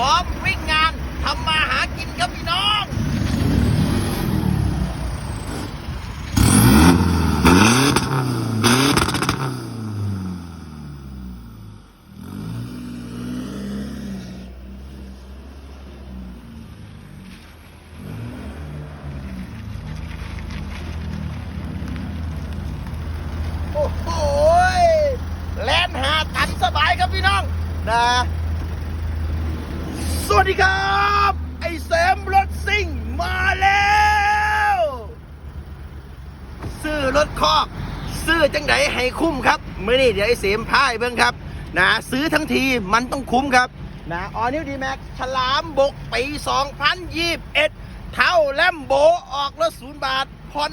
ร้อมวิ่งงานทำมาหากินครับพี่น้อง โอ้โหยแลนหาตันสบายครับพี่น้อง นะ สวัส ดีครับ ไอ้เสมรถซิ่งมาแล้วซื้อรถคอกซื้อจังไดให้คุ้มครับมื่อนี้เดี๋ยวไอ้เสมพ่ายเบิ้งครับนะซื้อทั้งทีมันต้องคุ้มครับนะออนิวดีแม็กฉลามบกปี 2021 เท่าแลมโบออกรถศูนย์บาทพอน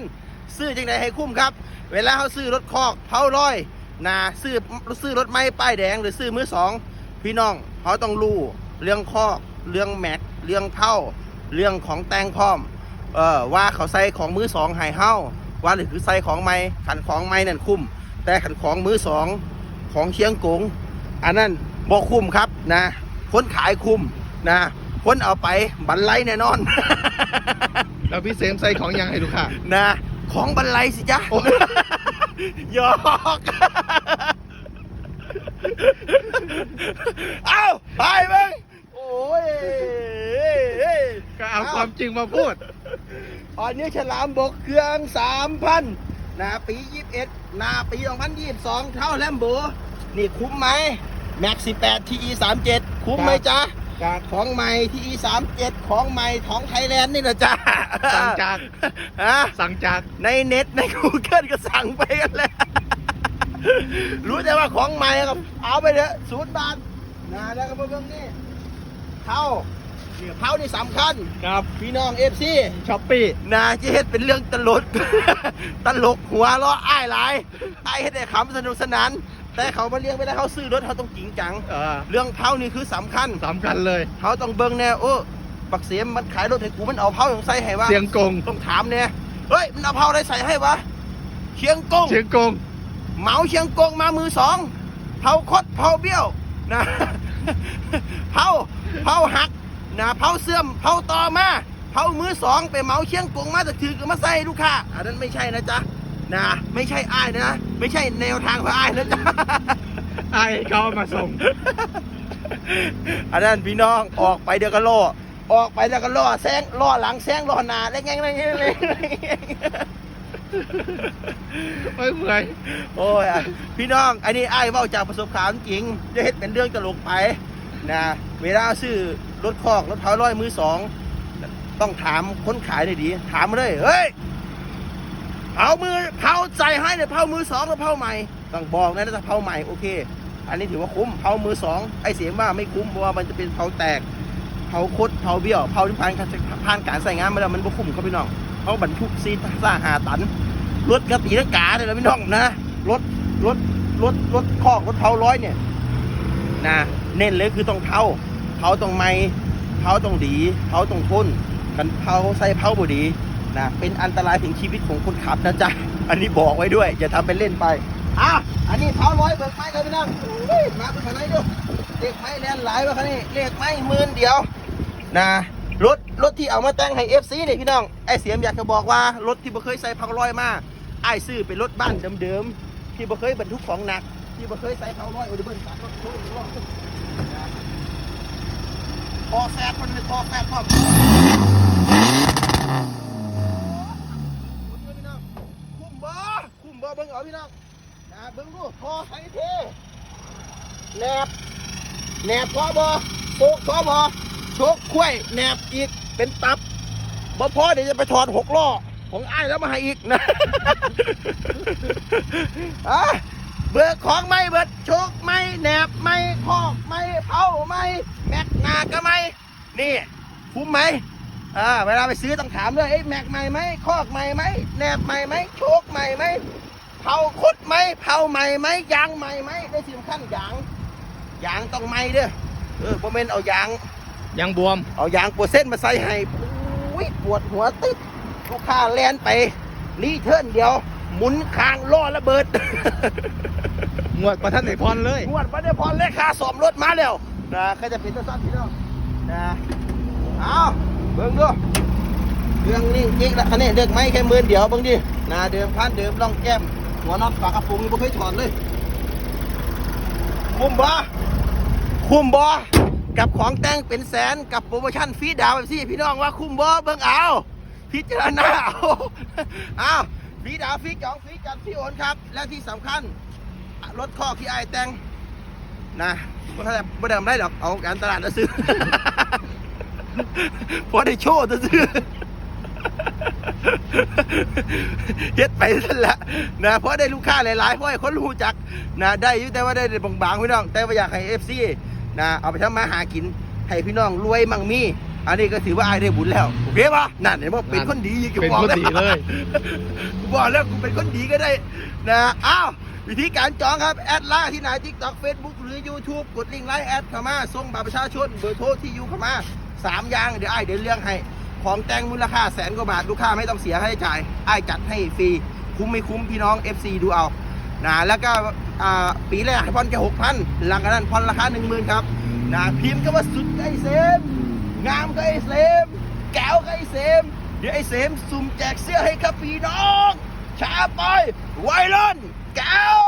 6,000ซื้อจังไดให้คุ้มครับ เวลาเขาซื้อรถคอกเผาร้อยนะซื้อซื้อรถไม้ป้ายแดงหรือซื้อมือสองพี่น้องเขาต้องรู้ เรื่องคอกเรื่องแม็ก เรื่องเผาเรื่องของแต่งพร้อม เออว่าเขาใส่ของมือสองให้เฮาว่าหรือคือใส่ของไม้ขันของไม้นั่นคุ้ม แต่ขันของมือสองของเชียงกงอันนั้นบ่คุ้มครับนะคนขายคุ้มนะคนเอาไปบันไลแน่นอน แล้วพี่เซมใส่ของยังให้ลูกค้านะ ของบันไลสิจ๊ะโอ้หยอกเอ้าไปมึงโอ้ยก็เอาความจริงมาพูดอันนี้ฉลามบกเครื่องสามพันนาปียี่สิบเอ็ดนาปีสองพันยี่สิบสองเท่าแลมโบนี่คุ้มไหมแม็กซิแปดทีอีสามเจ็ดคุ้มไหมจ๊ะครับของใหม่ทีอีสามเจ็ดของใหม่ของไทยแลนด์นี่นะจ๊ะสั่งจากฮะสั่งจากในเน็ตใน Google ก็สั่งไปกันแล้วรู้แต่ว่าของใหม่ก็เอาไปเถอะศูนย์บาทนะแล้วก็มาเบิ่งนี่ เท้าเนี่ยเท้านี่สำคัญครับพี่น้องเอฟซีช้อปปี้นะจะเฮ็ดเป็นเรื่องตลก ตลกหัวเราะอ้ายหลายอ้ายเฮ็ดได้ขำสนุกสนาน แต่เขามาเลี้ยงไม่ได้เขาซื้อรถเขาต้องจริงจัง เออเรื่องเท้านี่คือสำคัญ สำคัญเลย เขาต้องเบิ่งแน่โอ้บักเสียมมันขายรถให้กูมันเอาเผาอย่างใส่ให้วะเสียงกงต้องถามเนี่ยเฮ้ยมันเอาเผาอะไรใส่ให้วะเชียงกงเสียงกงเหมาเชียงกงมามือสองเผาคดเผาเบี้ยวนะเผา เผาหักนะเผาเสื่อมเผาต่อมาเผามือสองไปเหมาเชียงกงมาแต่ถือก็มาใส่ลูกค้าอันนั้นไม่ใช่นะจ๊ะนะไม่ใช่อ้ายนะ ไม่ใช่แนวทางของอ้ายนะจ๊ะไอ้เขาเอามาส่งอันนั้นพี่น้องออกไปเดี๋ยวก็ล่อออกไปแล้วก็ล่อแซงล่อหลังแซงล่อหน้าอะไรเงี้ยอะไรเงี้ยอะไรเงี้ยไม่เมื่อยโอ้ยอะพี่น้องอันนี้ไอ้ายเว่าจากประสบการณ์จริงจะเห็นเป็นเรื่องตลกไป นะเวลาซื้อรถคอกรถเผาร้อยมือสองต้องถามคนขายเลยดี ถามมาเลยเฮ้ยเผามือเผาใจให้เนี่ยเผามือสองหรือเผาใหม่ต้องบอกนะถ้าเผาใหม่โอเค อันนี้ถือว่าคุ้มเผามือสองไอ้เสียงว่าไม่คุ้มเพราะว่ามันจะเป็นเผาแตกเผาคดเผาเบี้ยวเผาที่ผ่านการผ่านการใส่งานมาแล้วมันบ่คุ้มครับพี่น้องเขาบรรทุกซีซ่าหาตันรถกระตีลังกาเลยนะพี่น้องนะรถรถรถรถคอกรถเผาร้อยเนี่ยนะ เน้นเลยคือต้องเผาเผาตรงไม้เผาตรงดีเผาตรงทุนกันเผาใส่เผาบ่ดีนะเป็นอันตรายถึงชีวิตของคนขับนะจ๊ะอันนี้บอกไว้ด้วยอย่าทำเป็นเล่นไปอะอันนี้เผาร้อยเบิกไม้ครับพี่น้องมาเป็นขนาดนี้ดูเลขไม้แลนหลายวะคันนี้เลขไม้หมื่นเดียวนะรถรถที่เอามาแต่งให้ FC เนี่ยพี่น้องไอเสียมอยากจะบอกว่ารถที่บ่เคยใส่พังร้อยมาไอซื้อเป็นรถบ้านเดิมๆที่บ่เคยบรรทุกของหนัก ที่บ่เคยใส่พังร้อยโอ้ยเบิลตัดรถโชว์รอบนะคอแฟดมันเป็นคอแฟดพร้อมคุ้มบ่คุ้มบ่เบิ่งเอาพี่น้องนะเบิ่งดูคอไทยเทแหนบแหนบพอบอโชกพอบอโชกคุ้ยแหนบอีกเป็นตับบ่พอเดี๋ยวจะไปถอดหกล้อของอ้ายแล้วมาให้อีกนะอะ เบิกของไม่เบิดโชกไม่แหนบไม่คอกไม่เผาไม่แม็กหนากระไม่นี่คุ้มไหมอ่าเวลาไปซื้อต้องถามด้วยเอ้ยแม็กใหม่ไหมคอกใหม่ไหมแหนบใหม่ไหมโชกใหม่ไหมเผาคดไหมเผาใหม่ไหมยางใหม่ไหมได้สิ่สำคัญยางยางต้องไหมเด้อเออบ่แม่นเอายางยังบวมเอายางปวดเส้นมาใส่ให้อุ้ยปวดหัวตึ๊บลูกค้าแลนไปรีเทิร์นเดียว หมุนคางล้อระเบิด งวดประทันไหนพรเลยงวดมาได้พอเลขค่าสอมรถมาแล้วนะใครจะเป็นตัวซ้อนพี่น้องนะเอาเบิ่งดูเรื่องนี้จริงละคะแนนเด็กไหมแค่หมื่นเดียวเบิ่งดินะเดิมพันเดิมร่องแก้ม หัวน็อตฝากระโปรงนี่บ่เคยถอดเลย คุ้มบ่คุ้มบ่กับของแต่งเป็นแสนกับโปรโมชั่นฟรีดาวน์สิพี่น้องว่าคุ้มบ่เบิ่งเอาพิจารณาเอาเอา ฟีดาฟีจองฟีจัดฟีโอนครับ และที่สำคัญรถข้อที่ไอายแต่งนะบ่ได้บ่ได้ทำได้ดอกเอาการตลาดแล้วซื้อพอได้โชว์จะซื้อเฮ็ดไปนั่นแหละนะเพราะได้ลูกค้าหลายๆเพราะให้คนรู้จักนะได้ยู่แต่ว่าได้บางๆพี่น้อง แต่ว่าอยากให้เอฟซีนะเอาไปทำมาหากินให้พี่น้องรวยมั่งมี อันนี้ก็ถือว่าอายได้บุญแล้วโอเคปะนั่นเห็นว่าเป็นคนดีกูเป็นบอกคนแล้วดีเลยกูบอกแล้วกูเป็นคนดีก็ได้นะอ้าววิธีการจองครับ แอดไลน์ที่ไหน TikTok Facebook หรือ YouTube กดลิงก์ไลน์แอดเข้ามาส่งบัตรประชาชนเบอร์โทรที่อยู่เข้ามาสามอย่างเดี๋ยวไอ้ายเดี๋ยวเรื่องให้ของแต่งมูลค่าแสนกว่าบาทลูกค้าไม่ต้องเสียค่าใช้จ่ายไอ้ายจัดให้ฟรีคุ้มไม่คุ้มพี่น้อง FC ดูเอานะแล้วก็อ่าปีแรกให้ผ่อนแค่หกพันหลังจากนั้นผ่อนราคาหนึ่งหมื่นครับนะพิมพ์ก็ว่าสุดไอ้เซม งามก็ไอ้เซม แก้วก็ไอ้เซม เดี๋ยวไอ้เซมสุ่มแจกเสื้อให้กับพี่น้อง ช้าไปไวรอนแก้ว